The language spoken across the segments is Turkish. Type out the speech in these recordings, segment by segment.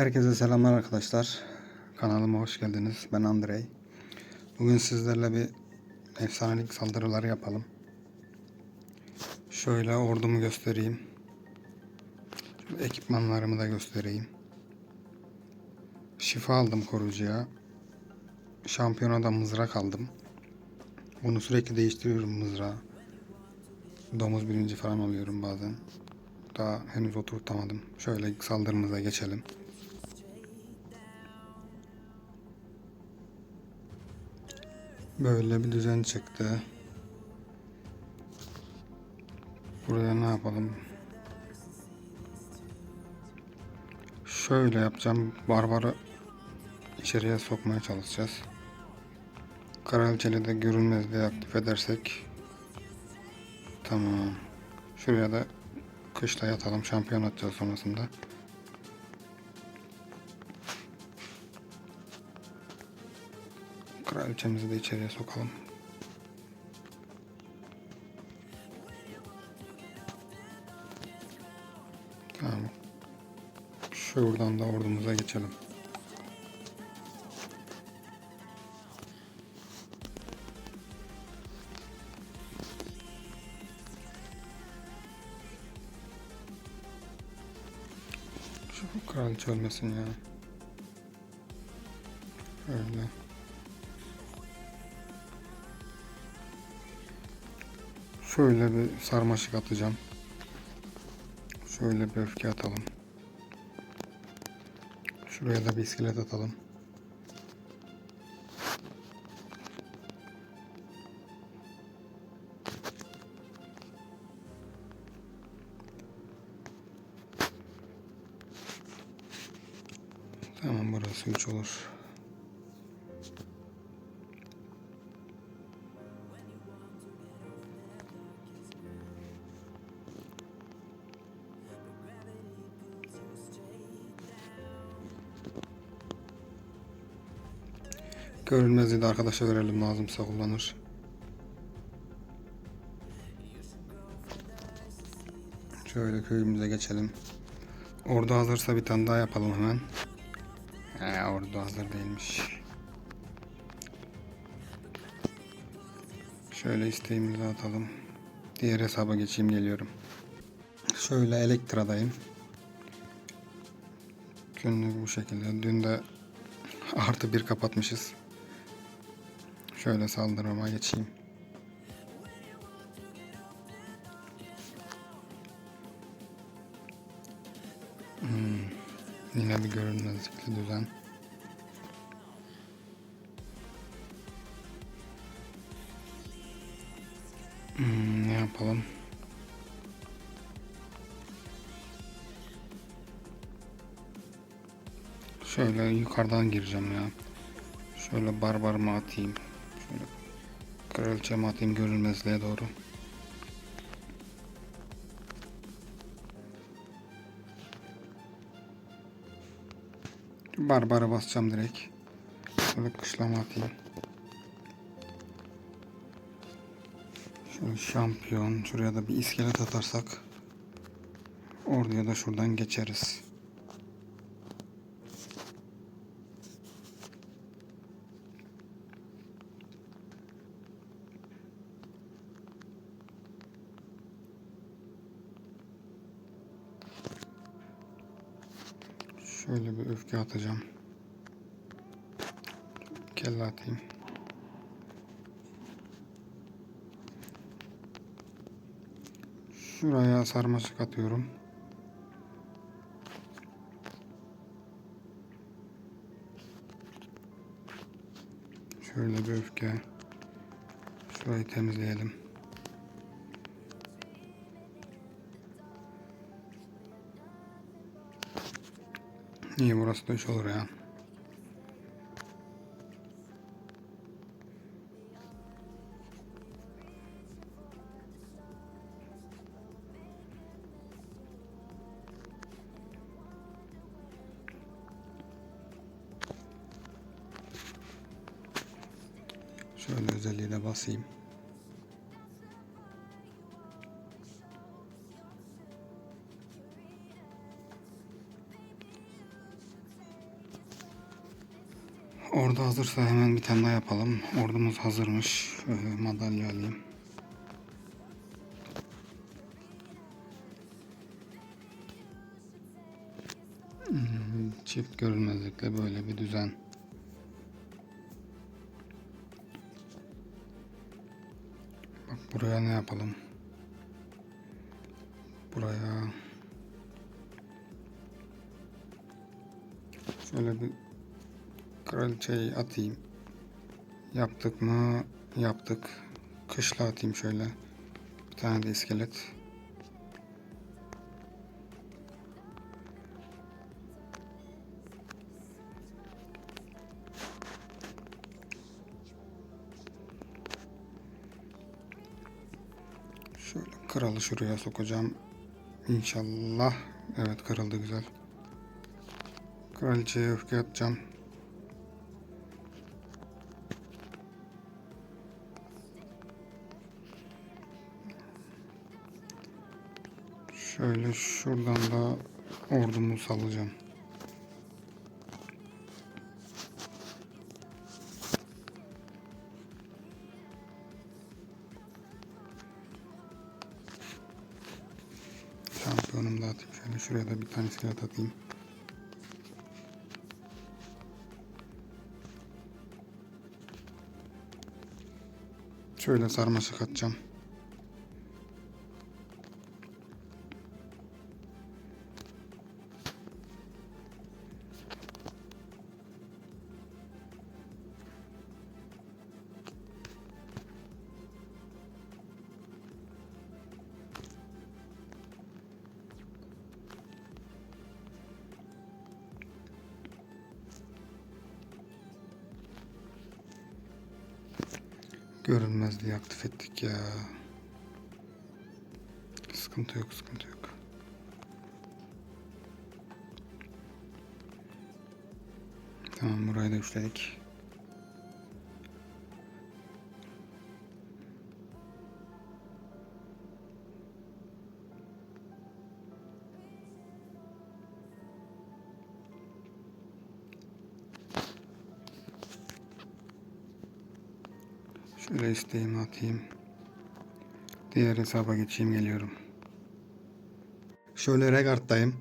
Herkese selamlar arkadaşlar. Kanalıma hoş geldiniz. Ben Andrei. Bugün sizlerle bir efsanelik saldırıları yapalım. Şöyle ordumu göstereyim. Ekipmanlarımı da göstereyim. Şifa aldım koruyucuya. Şampiyonada mızrak aldım. Bunu sürekli değiştiriyorum mızrağı. Domuz birinci falan oluyorum bazen. Daha henüz oturtamadım. Şöyle saldırımıza geçelim. Böyle bir düzen çıktı. Buraya ne yapalım? Şöyle yapacağım. Barbarı içeriye sokmaya çalışacağız. Kraliçeli de görünmezliği aktif edersek tamam. Şuraya da kışla yatalım. Şampiyon atacağız sonrasında. Kraliçemizi de içeriye sokalım. Tamam. Şuradan da ordumuza geçelim. Şu kraliçe ölmesin ya. Öyle. Şöyle bir sarmaşık atacağım. Şöyle bir öfke atalım. Şuraya da bir iskelet atalım. Tamam burası 3 olur. Görünmezliği de arkadaşa verelim lazımsa kullanır. Şöyle köyümüze geçelim. Ordu hazırsa bir tane daha yapalım hemen. He, ordu hazır değilmiş. Şöyle isteğimizi atalım. Diğer hesaba geçeyim geliyorum. Şöyle elektradayım. Günlük bu şekilde. Dün de artı bir kapatmışız. Şöyle saldırıma geçeyim. Hmm, yine bir görünmezlikli düzen. Hmm, ne yapalım? Şöyle yukarıdan gireceğim ya. Şöyle barbarımı atayım. Şöyle kraliçemi atayım görünmezliğe doğru. Barbara basacağım direkt. Şöyle kışlama atayım. Şöyle şampiyon. Şuraya da bir iskelet atarsak. Oraya da şuradan geçeriz. Şöyle bir öfke atacağım. Kelle atayım. Şuraya sarmaşık atıyorum. Şöyle bir öfke. Şurayı temizleyelim. İyi burası da iş olur ya. Şöyle özelliğine basayım. Orada hazırsa hemen bir tane daha yapalım. Ordumuz hazırmış. Ee, madalya alayım. Hmm, Çift görünmezlikle böyle bir düzen. Bak buraya ne yapalım? Buraya şöyle bir kraliçeyi atayım. Yaptık mı? Yaptık. Kışla atayım şöyle. Bir tane de iskelet. Şöyle kralı şuraya sokacağım. İnşallah. Evet kırıldı güzel. Kraliçeye öfke atacağım. Şöyle şuradan da ordumu salacağım. Şampiyonumu da atayım. Şöyle şuraya da bir tane silah atayım. Şöyle sarmaşık atacağım. Görünmezliği aktif ettik ya. Sıkıntı yok, sıkıntı yok. Tamam, burayı da üçledik. İsteğimi atayım. Diğer hesaba geçeyim geliyorum. Şöyle Regard'dayım.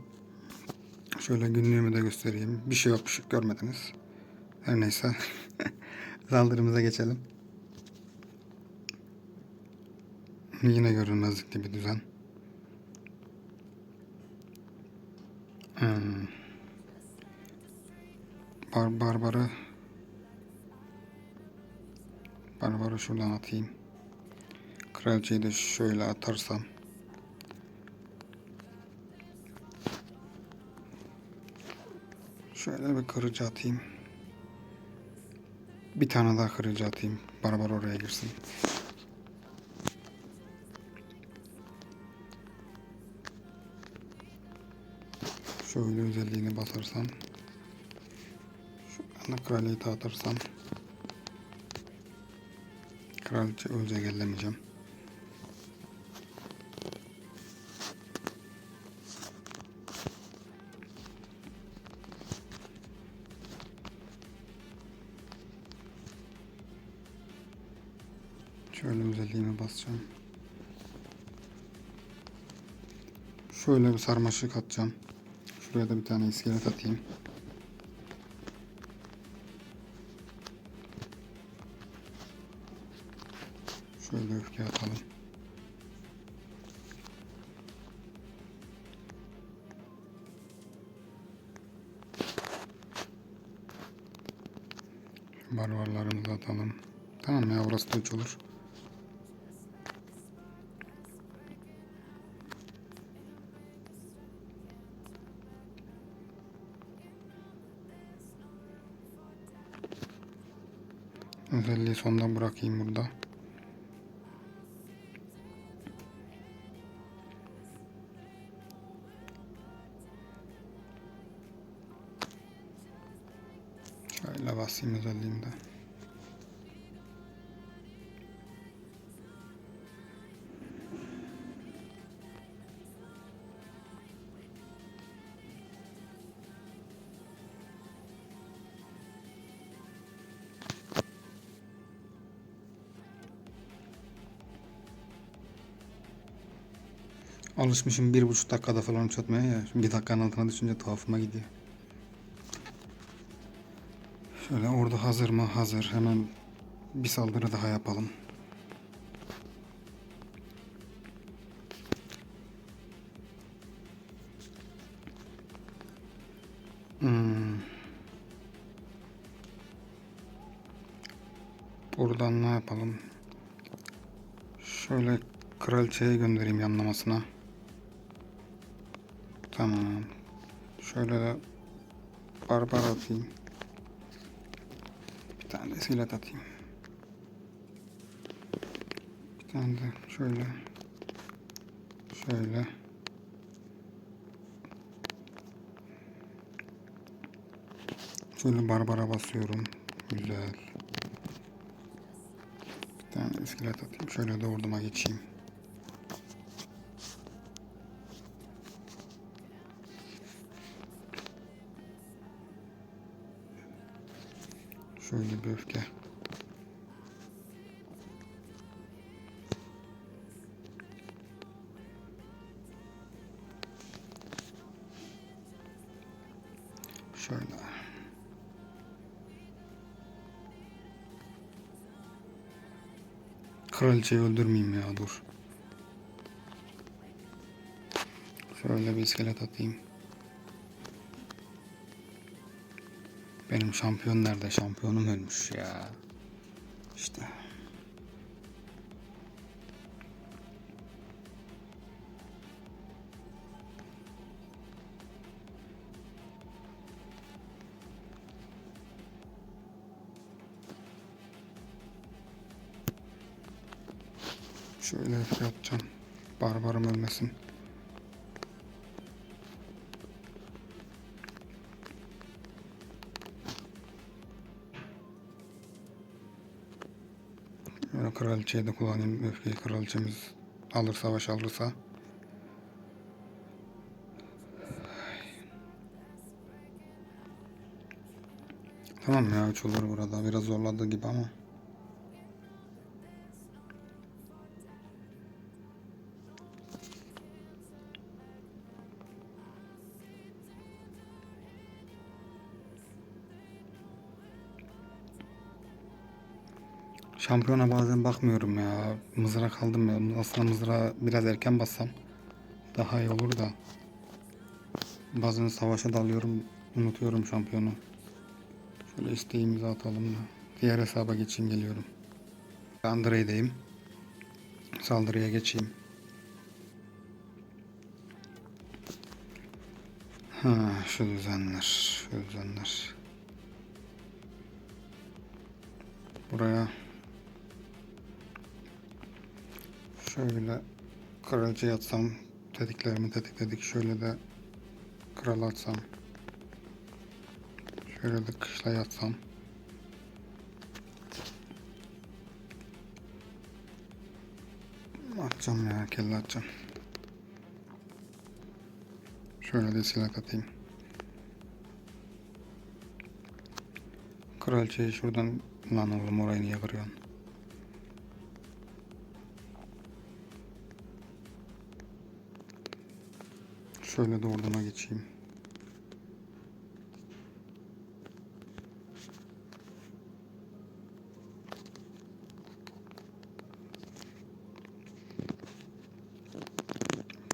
Şöyle günlüğümü de göstereyim. Bir şey yok, bir şey görmediniz. Her neyse. Saldırımıza geçelim. Yine görünmezlikli bir düzen. Hmm. Bar barbarı şuradan atayım. Kraliçeyi de şöyle atarsam. Şöyle bir kırıcı atayım. Bir tane daha kırıcı atayım. Barbar oraya girsin. Şöyle özelliğini basarsam. Şuradan da kraliçeyi dağıtırsam. Kraliçe ölecek ellemeyeceğim. Şöyle özelliğime basacağım. Şöyle bir sarmaşık atacağım. Şuraya da bir tane iskelet atayım. Şöyle atalım. Barbarlarımızı atalım. Tamam ya orası da üç olur. Özelliği sondan bırakayım burada. Keseyim özelliğimde. Alışmışım bir buçuk dakikada falan çökmeye ya. Şimdi bir dakikanın altına düşünce tuhafıma gidiyor. Şöyle orada hazır mı? Hazır. Hemen bir saldırı daha yapalım. Hmm. Buradan ne yapalım? Şöyle kraliçeye göndereyim yanlamasına. Tamam. Şöyle de barbar atayım. Bir tane de. Bir tane de şöyle. Şöyle. Şöyle barbara basıyorum. Güzel. Bir tane iskelet atayım. Şöyle de orduma geçeyim. Şöyle bir öfke. Şöyle. Kraliçeyi öldürmeyeyim ya dur. Şöyle bir iskelet atayım. Benim şampiyon nerede? Şampiyonum ölmüş ya. İşte. Şöyle yapacağım. Barbarım ölmesin. Böyle kraliçeyi de kullanayım. Öfkeyi kraliçemiz alır savaş alırsa. Tamam ya 3 olur burada. Biraz zorladı gibi ama. Şampiyona bazen bakmıyorum ya. Mızrak aldım ya. Aslında mızrağı biraz erken bassam daha iyi olur da. Bazen savaşa dalıyorum. Unutuyorum şampiyonu. Şöyle isteğimizi atalım da. Diğer hesaba geçeyim geliyorum. Andrei'deyim. Saldırıya geçeyim. Ha, şu düzenler, şu düzenler. Buraya şöyle kraliçe yatsam tetiklerimi tetikledik. Şöyle de kral atsam. Şöyle de kışla yatsam. Atacağım ya kelle atacağım. Şöyle de silah atayım. Kraliçeyi şuradan lan oğlum orayı niye kırıyorsun? Şöyle orduma geçeyim.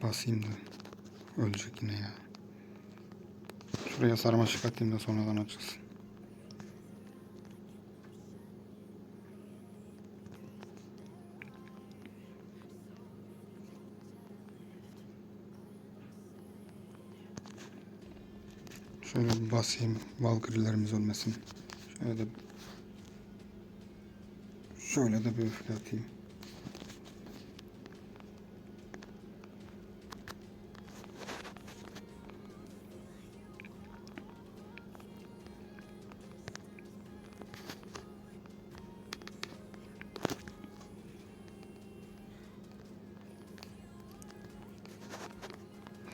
Basayım da ölecek yine ya. Şuraya sarmaşık atayım da sonradan açılsın. Şöyle bir basayım Valkyrie'lerimiz ölmesin. Şöyle de şöyle de bir öfke atayım.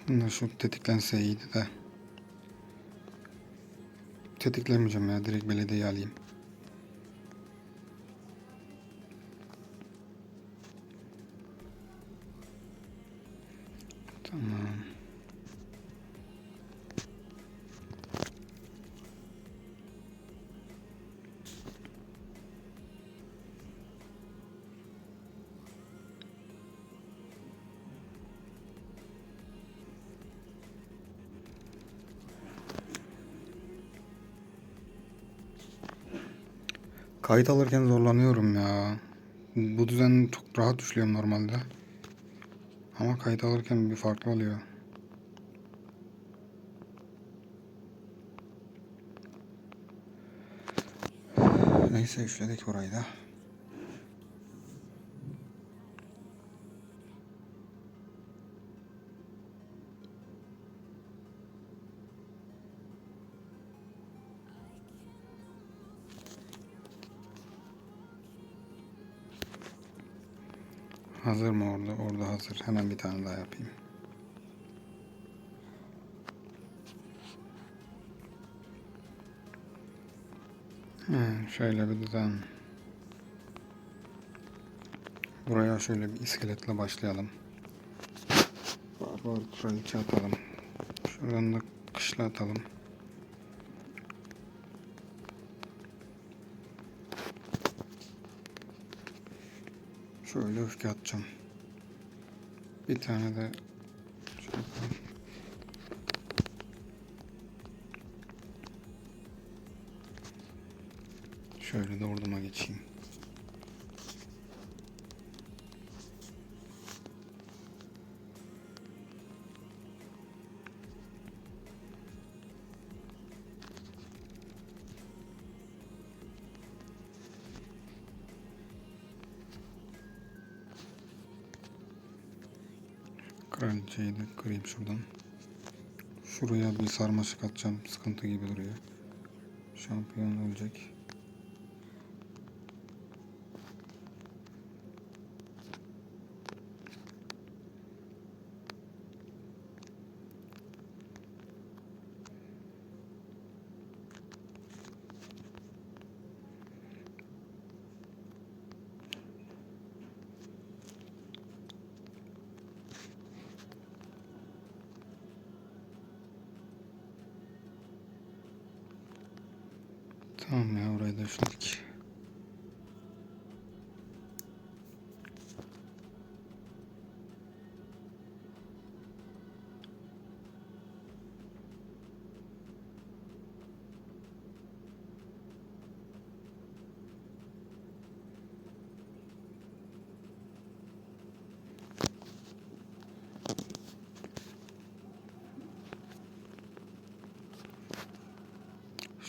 Bunlar şu tetiklense iyiydi de. Tetiklemeyeceğim ya. Direkt belediye alayım. Kayıt alırken zorlanıyorum ya. Bu düzen çok rahat düşüyorum normalde. Ama kayıt alırken bir farklı oluyor. Neyse işledik orayı da. Hazır mı orada? Orada hazır. Hemen bir tane daha yapayım. He, şöyle bir düzen. Buraya şöyle bir iskeletle başlayalım. Barbar kraliçe atalım. Şuradan da kışla atalım. Şöyle öfke atacağım. Bir tane de. Şöyle de orduma geçeyim. Kraliçeyi de kırayım şuradan. Şuraya bir sarmaşık atacağım. Sıkıntı gibi duruyor. Şampiyon ölecek. Tamam ya orayı da işledik.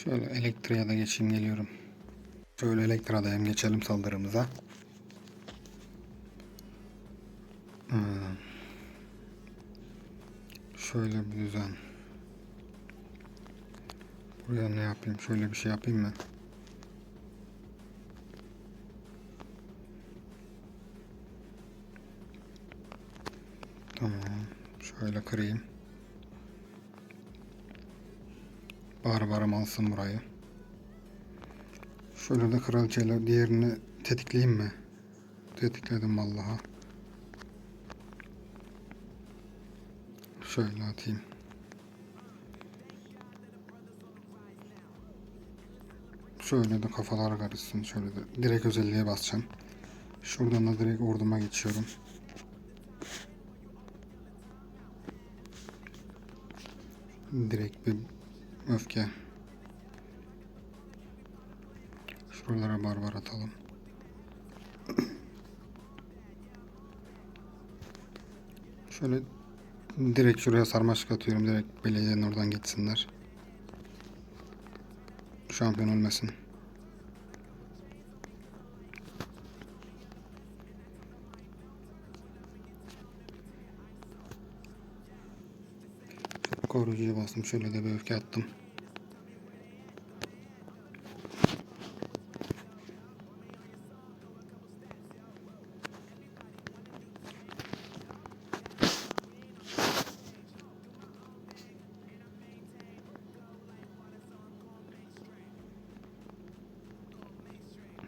Şöyle elektriğe de geçeyim geliyorum. Şöyle elektradayım geçelim saldırımıza. Hmm. Şöyle bir düzen. Buraya ne yapayım? Şöyle bir şey yapayım mı? Tamam. Şöyle kırayım. Barbarım alsın burayı. Şöyle de kraliçeyle diğerini tetikleyeyim mi? Tetikledim vallaha. Şöyle atayım. Şöyle de kafalar karışsın. Şöyle de direkt özelliğe basacağım. Şuradan da direkt orduma geçiyorum. Direkt bir öfke. Şuralara barbar atalım. Şöyle direkt şuraya sarmaşık atıyorum. Direkt belediyenin oradan geçsinler. Şampiyon ölmesin. Koruyucuya bastım. Şöyle de bir öfke attım.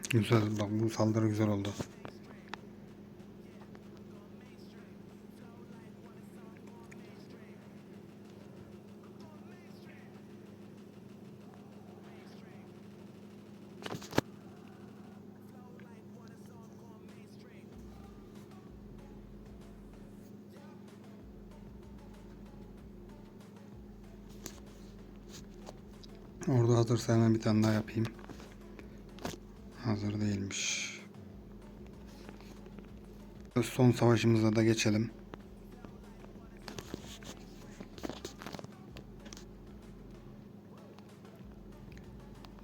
Güzel bak bu saldırı güzel oldu. Orada hazırsa hemen bir tane daha yapayım. Hazır değilmiş. Son savaşımıza da geçelim.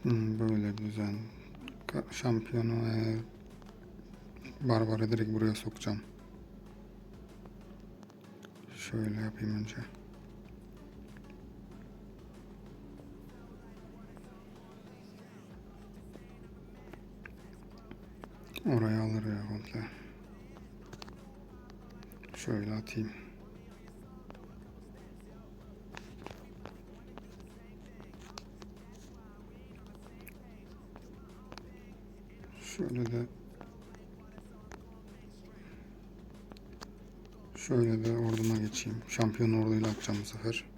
Hmm, böyle düzen. Şampiyonu ve Barbar'ı direkt buraya sokacağım. Şöyle yapayım önce. Oraya alır ya komple. Şöyle atayım. Şöyle de Şöyle de orduma geçeyim. Şampiyon orduyla atacağım bu sefer.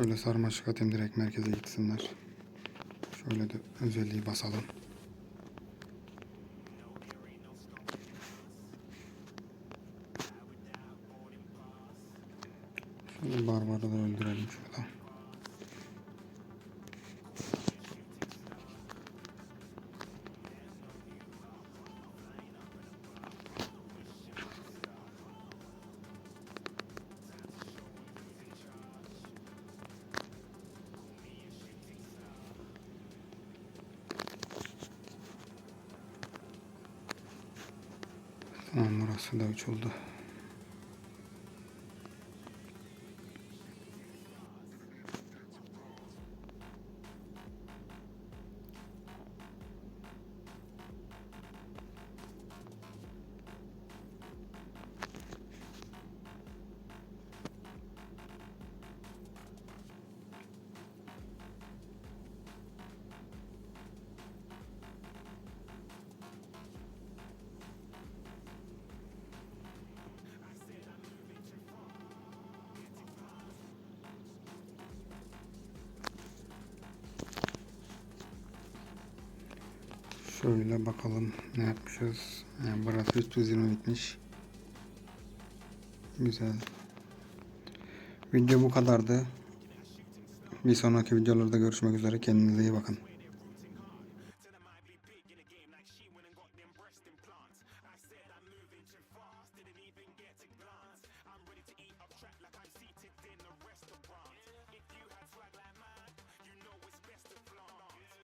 Şöyle sarmaşık atayım direkt merkeze gitsinler. Şöyle de özelliği basalım. Barbarı da öldürelim şurada. Üç oldu. Şöyle bakalım ne yapmışız. Yani burası 320 bitmiş. Güzel. Video bu kadardı. Bir sonraki videolarda görüşmek üzere. Kendinize iyi bakın.